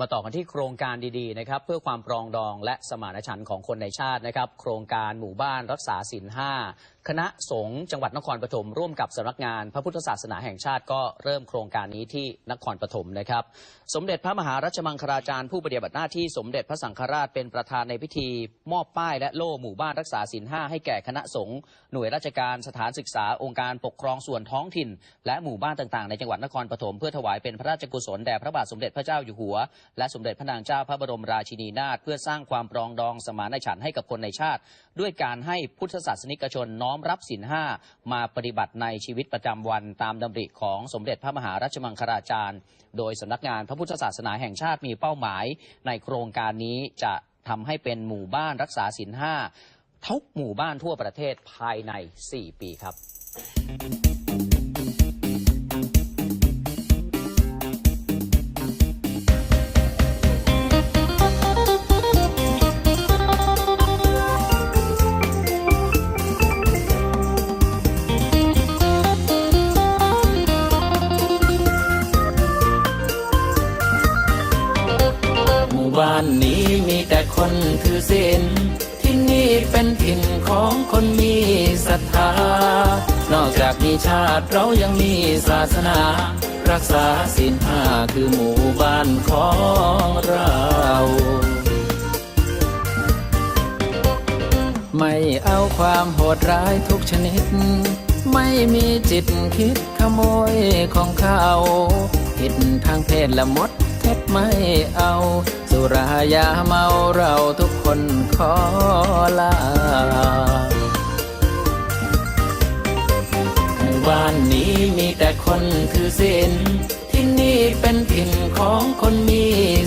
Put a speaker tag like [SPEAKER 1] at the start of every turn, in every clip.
[SPEAKER 1] มาต่อกันที่โครงการดีๆนะครับเพื่อความปรองดองและสมานฉันท์ของคนในชาตินะครับ โครงการหมู่บ้านรักษาศีลห้า คณะสงฆ์จังหวัดนครปฐมร่วมกับสำนักงานพระพุทธศาสนาแห่งชาติก็เริ่มโครงการนี้ที่นครปฐมนะครับ สมเด็จพระมหารัชมังคลาจารย์ผู้ปฏิบัติหน้าที่สมเด็จพระสังฆราชเป็นประธานในพิธี มอบป้ายและโล่หมู่บ้านรักษาศีลห้าให้แก่คณะสงฆ์หน่วยราชการสถานศึกษาองค์การปกครองส่วนท้องถิ่น และหมู่บ้านต่างๆ ในจังหวัดนครปฐมเพื่อถวายเป็นพระราชกุศลแด่พระบาทสมเด็จพระเจ้าอยู่หัว และสมเด็จพระนางเจ้าพระบรมราชินีนาถเพื่อสร้างความปรองดองสมานฉันท์ให้กับคนในชาติ ด้วยการให้พุทธศาสนิกชนน้อมรับศีลห้ามาปฏิบัติในชีวิตประจำวันตามดำริของสมเด็จพระมหาราชมังคลาจารย์ โดยสำนักงานพระพุทธศาสนาแห่งชาติมีเป้าหมาย ในโครงการนี้จะทำให้เป็นหมู่บ้านรักษาศีลห้าทุกหมู่บ้านทั่วประเทศภายใน 4 ปีครับ
[SPEAKER 2] ชาติเรายังมีศาสนา รักษาศีลห้าคือหมู่บ้านของเราไม่เอาความโหดร้ายทุกชนิด ไม่มีจิตคิดขโมยของเขาผิดทางเพศละมดเท็จไม่เอา สุรายาเมาเราทุกคนขอลา บ้านนี้มีแต่คนถือศีลที่นี่เป็นถิ่นของคนมี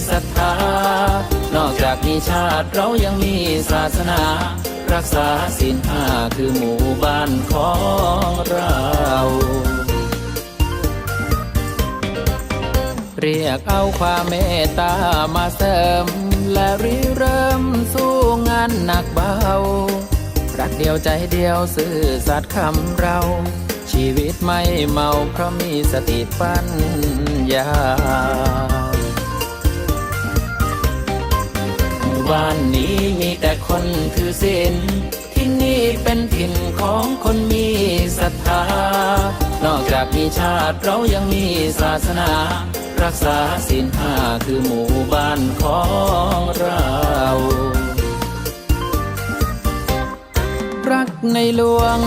[SPEAKER 2] ศรัทธา นอกจากมีชาติเรายังมีศาสนา รักษาศีลห้าคือหมู่บ้านของเราเรียกเอาความเมตตามาเสริม และริเริ่มสู้งานหนักเบา รักเดียวใจเดียวซื่อสัตย์คำเรา ชีวิตไม่เมาเพราะมีสติปัญญาหมู่บ้านนี้มีแต่คนถือศีลที่นี่เป็นถิ่นของคนมีศรัทธา นอกจากมีชาติเรายังมีศาสนา รักษาศีลห้าคือหมู่บ้านของเรารักในหลวง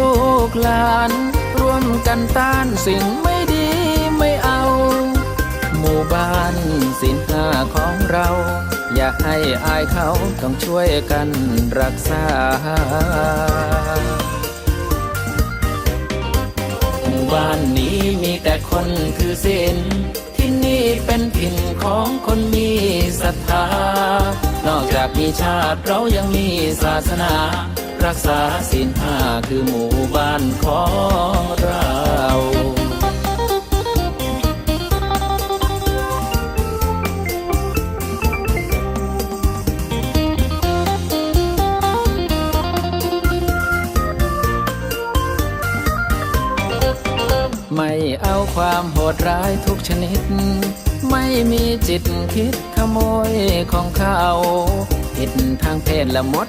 [SPEAKER 2] ลูกหลาน ร่วมกันต้านสิ่งไม่ดีไม่เอา หมู่บ้านสินห้าของเรา อย่าให้อายเขาต้องช่วยกันรักษาหมู่บ้านนี้มีแต่คนถือศีลที่นี่เป็นถิ่นของคนมีศรัทธานอกจากมีชาติเรายังมีศาสนา รักษาศีลห้าคือหมู่บ้านของเราไม่เอาความโหดร้ายทุกชนิด ไม่มีจิตคิดขโมยของเขาผิดทางเพศละมด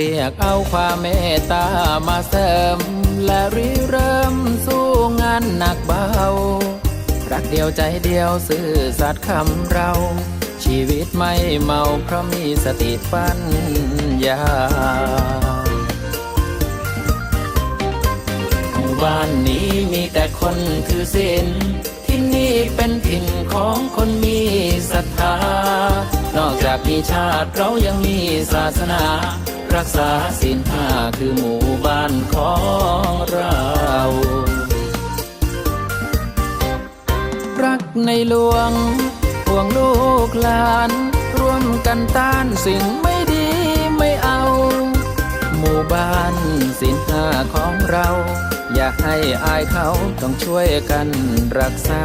[SPEAKER 2] เรียกเอาความเมตตามาเสริม และริเริ่มสู้งานหนักเบา รักเดียวใจเดียวซื่อสัตย์คำเรา ชีวิตไม่เมาเพราะมีสติปัญญาหมู่บ้านนี้มีแต่คนถือศีลที่นี่เป็นถิ่นของคนมีศรัทธา นอกจากมีชาติเรายังมีศาสนา รักษาศีลห้าคือหมู่บ้านของเรา รักในหลวงห่วงลูกหลาน ร่วมกันต้านสิ่งไม่ดีไม่เอา หมู่บ้านสินห้าของเรา อย่าให้อายเขาต้องช่วยกันรักษา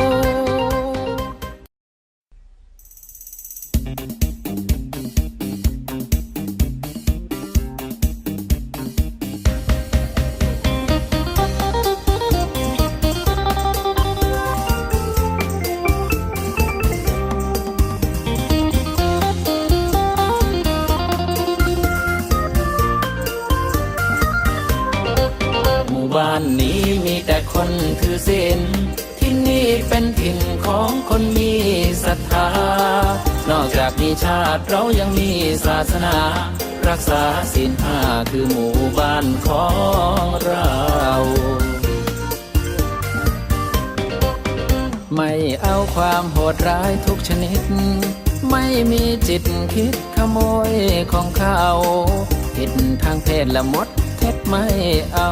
[SPEAKER 2] บ้านนี้มีแต่คนถือศีลที่นี่เป็นถิ่นของคนมีศรัทธา นอกจากมีชาติเรายังมีศาสนา รักษาศีลห้าคือหมู่บ้านของเราไม่เอาความโหดร้ายทุกชนิด ไม่มีจิตคิดขโมยของเขา ผิดทางเพศละมดเท็จไม่เอา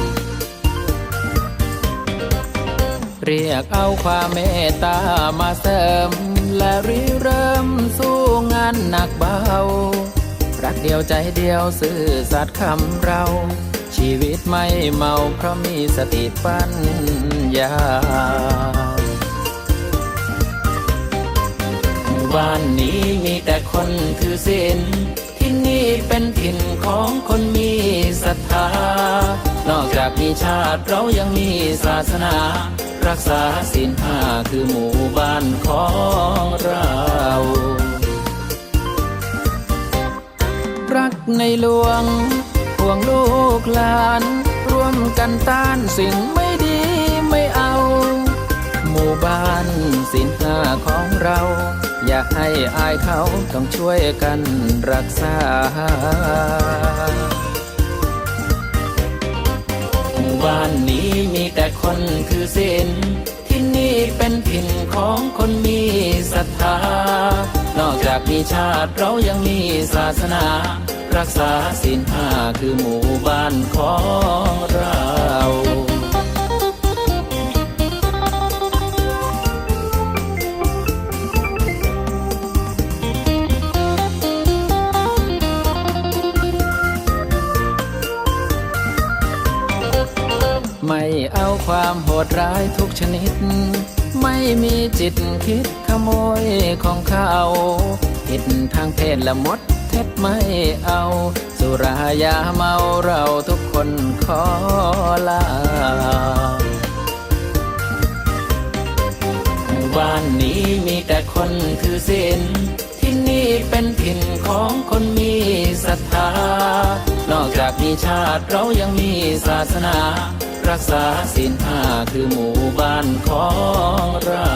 [SPEAKER 2] เรียกเอาความเมตตามาเสริม และริเริ่มสู้งานหนักเบา รักเดียวใจเดียวซื่อสัตย์คำเรา ชีวิตไม่เมาเพราะมีสติปัญญาบ้านนี้มีแต่คนถือศีลที่นี่เป็นถิ่นของคนมีศรัทธา จากมีชาติเรายังมีศาสนา รักษาศีลห้าคือหมู่บ้านของเรา รักในหลวงห่วงลูกหลาน ร่วมกันต้านสิ่งไม่ดีไม่เอา หมู่บ้านสินห้าของเรา อย่าให้อายเขาต้องช่วยกันรักษา บ้านนี้มีแต่คนถือศีลที่นี่เป็นถิ่นของคนมีศรัทธา นอกจากมีชาติเรายังมีศาสนา รักษาศีลห้าคือหมู่บ้านของเรา ความโหดร้ายทุกชนิด ไม่มีจิตคิดขโมยของเขาผิดทางเพศละมดเท็จไม่เอา สุรายาเมาเราทุกคนขอลาบ้านนี้มีแต่คนถือศีลที่นี่เป็นถิ่นของคนมีศรัทธา จากมีชาติเรายังมีศาสนา รักษาศีลห้าคือหมู่บ้านของเรา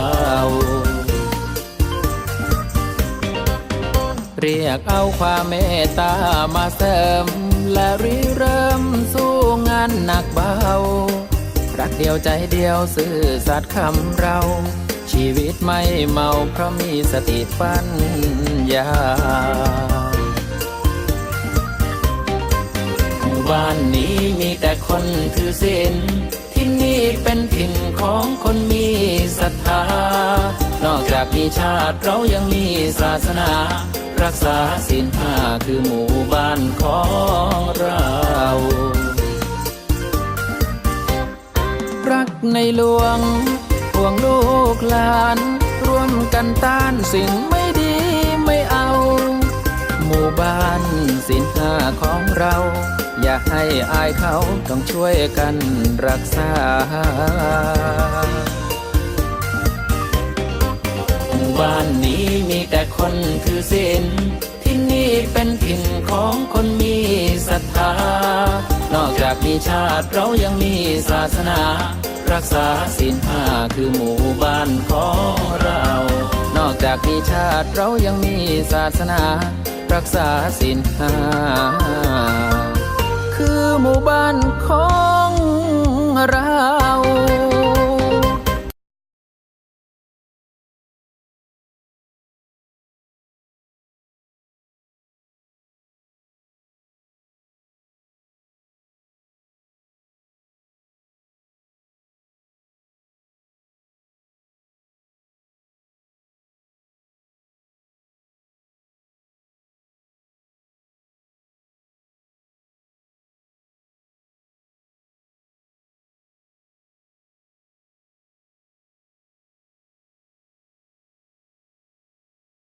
[SPEAKER 2] เรียกเอาความเมตตามาเสริม และริเริ่มสู้งานหนักเบา รักเดียวใจเดียวซื่อสัตย์คำเรา ชีวิตไม่เมาเพราะมีสติปัญญา บ้านนี้มีแต่คนถือศีลที่นี่เป็นถิ่นของคนมีศรัทธา นอกจากมีชาติเรายังมีศาสนา รักษาศีลห้าคือหมู่บ้านของเรารักในหลวงห่วงลูกหลาน ร่วมกันต้านสิ่งไม่ บ้านสินห้าของเรา อย่าให้อายเขาต้องช่วยกันรักษาหมู่บ้านนี้มีแต่คนถือศีลที่นี่เป็นถิ่นของคนมีศรัทธา นอกจากมีชาติเรายังมีศาสนา รักษาศีลห้าคือหมู่บ้านของเรา นอกจากมีชาติเรายังมีศาสนา รักษาศิลห้าคือหมู่บ้านของเรา